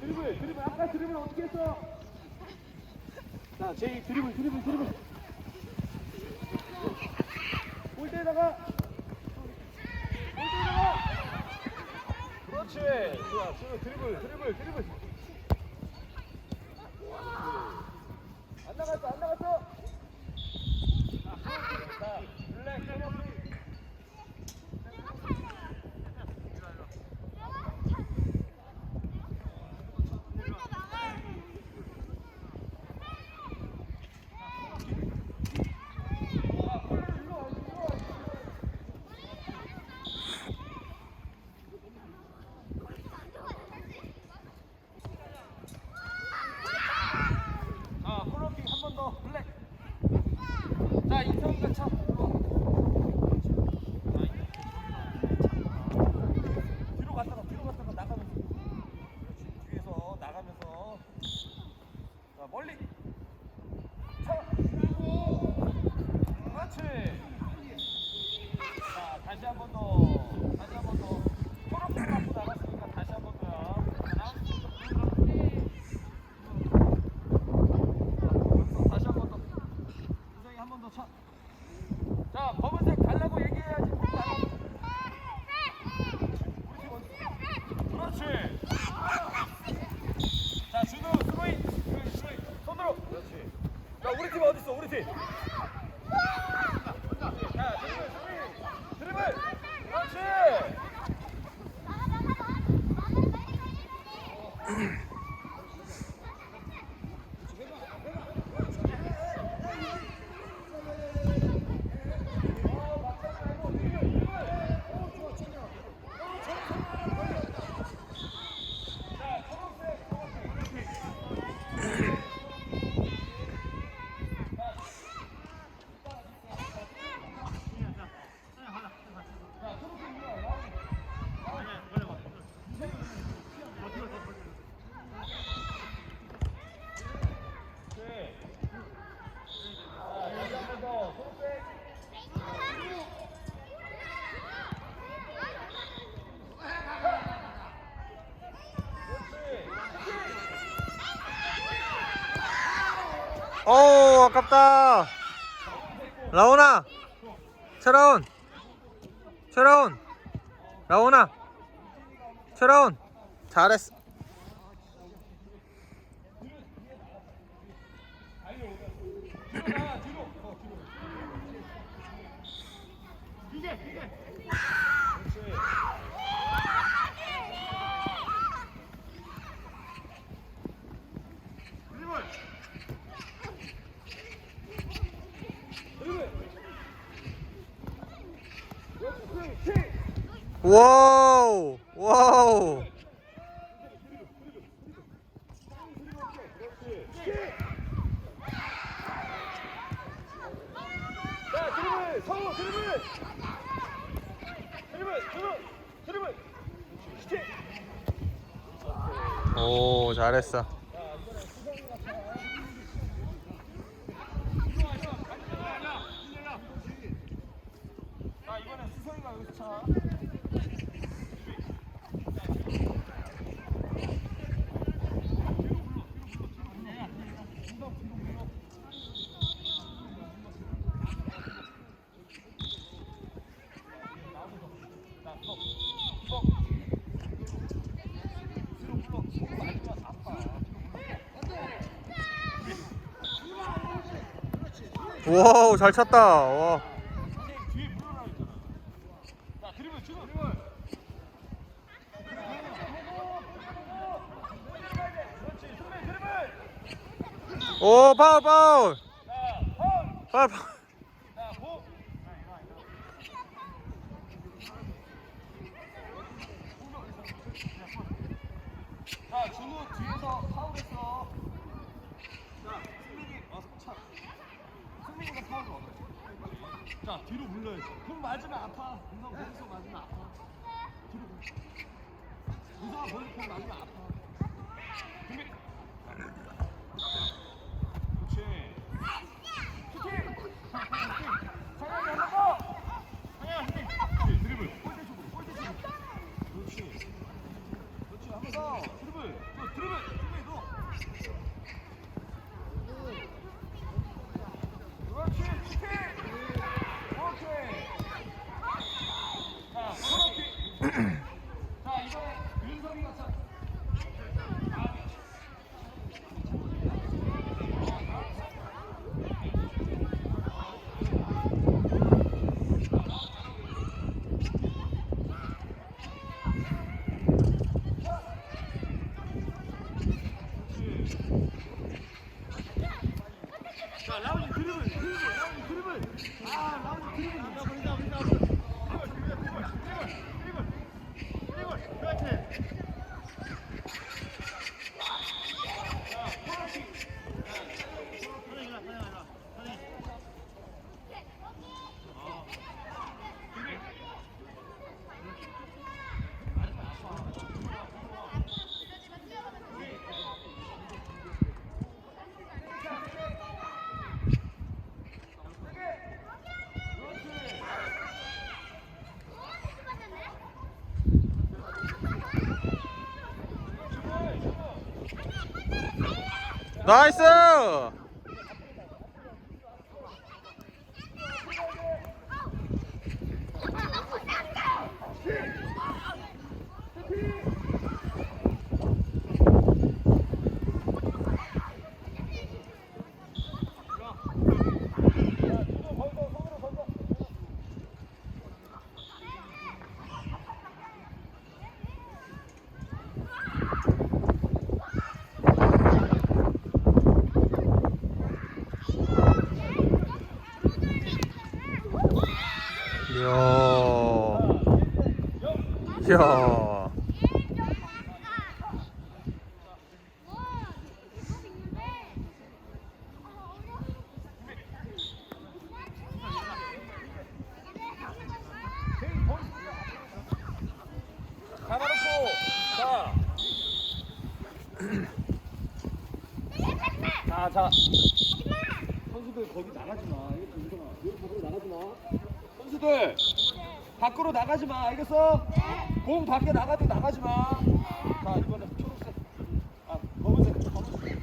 드리블 드리블 아까 드리블 어떻게 했어? 자 제이 드리블 드리블 드리블 골대에다가 골대에다가 그렇지 좋아 지금 드리블. 드리블 드리블 안 나갔어. 안 나갔어 자 블랙. 오 아깝다. 라온아 최라운 최라운 라온아 최라운 잘했어. 뒤로 가, 뒤로. 어, 뒤로. 그렇지. 드리블. 그렇지, 그렇지. 와우 와우 드리블. 드리블, 드리블, 드리블. 오 잘했어 자, 이번엔 수성이가 여기서 차. 와우 잘 찼다 와 뒤에 물어라 했잖아. 자, 드리블, 주고 드리블. 그렇 지, 승리 드리블. 오 파울 파울. 파울 파울. 자, 준우 뒤에서 파울했어. 자, 승민이 와서 차. 승민이가 파울을 얻어. 자, 뒤로 물러야지. 그럼 맞으면 아파. 은성 거기서 맞으면 아파. 뒤로 물. 은성아 거기서 공 맞으면 아파. 승민. 그렇지. 슈팅! 상현이 한번 더! 상현 슈팅! 드리블! 골대 쪽으로, 골대 쪽으로. 그렇지. 그렇지, 한 번 더. 드리블. 굿. 드리블 드리블 너 그렇지 슈팅 오케이 자 코너킥 자 라운드 드리블, 드리블, 라운드 드리블. 아, 라운드. 드리블, 드리블, 드리블, 드리블, 드리블. 그렇지. 자, 코너킥. 선행이라, 선행이라, 선행. 어. 드리블. 나이스! 이 야. 자. 선수들 거기 나가지 마. 여기 밖으로 나가지 마. 선수들 밖으로 나가지 마. 알겠어? 공 밖에 나가도 나가지 마. 자, 이번에 초록색. 아, 검은색. 검은색.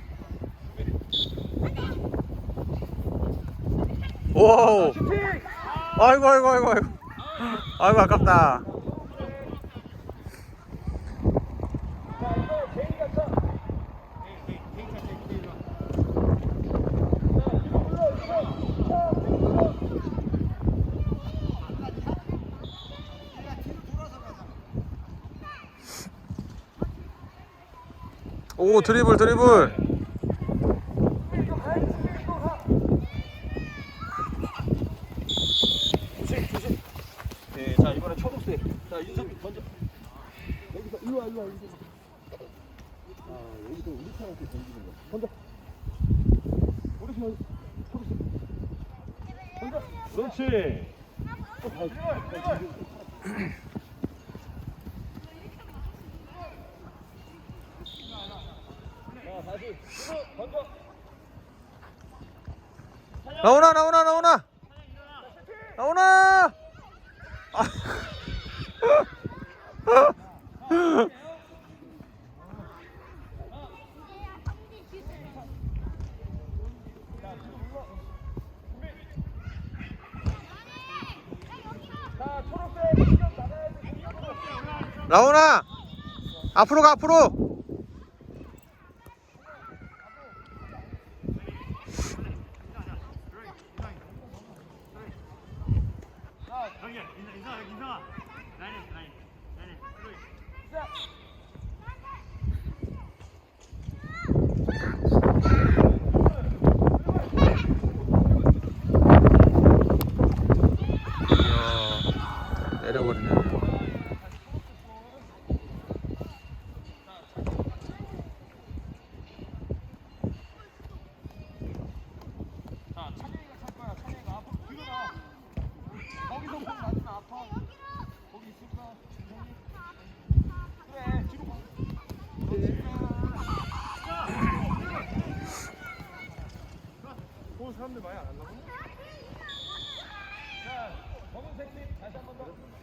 오. 슈팅! 아이고 아이고 아이고 아이고. 아이고 아깝다. 자, 이거 개인가 쳐. 자, 이거 불러, 이거. 자, 불러. 오 드리블 드리블. 이거 가야지, 이거 가. 조심, 조심. 네, 자, 이번에 초록색. 자, 윤성민 던져. 여기서, 일로 와, 일로 와, 여기서. 아, 여기서 우리 사람한테 던지는 거. 던져. 우리 팀 초록색. 던져. 그렇지. 또 가야지. 자, 다시. 이거 던져. 나오나 나오나 나오나. 나오나. 아. 나오나. 앞으로 가 앞으로. 이야. 내 사람들 많이 안 한다고? 자, 검은색 팀 다시 한 번 더.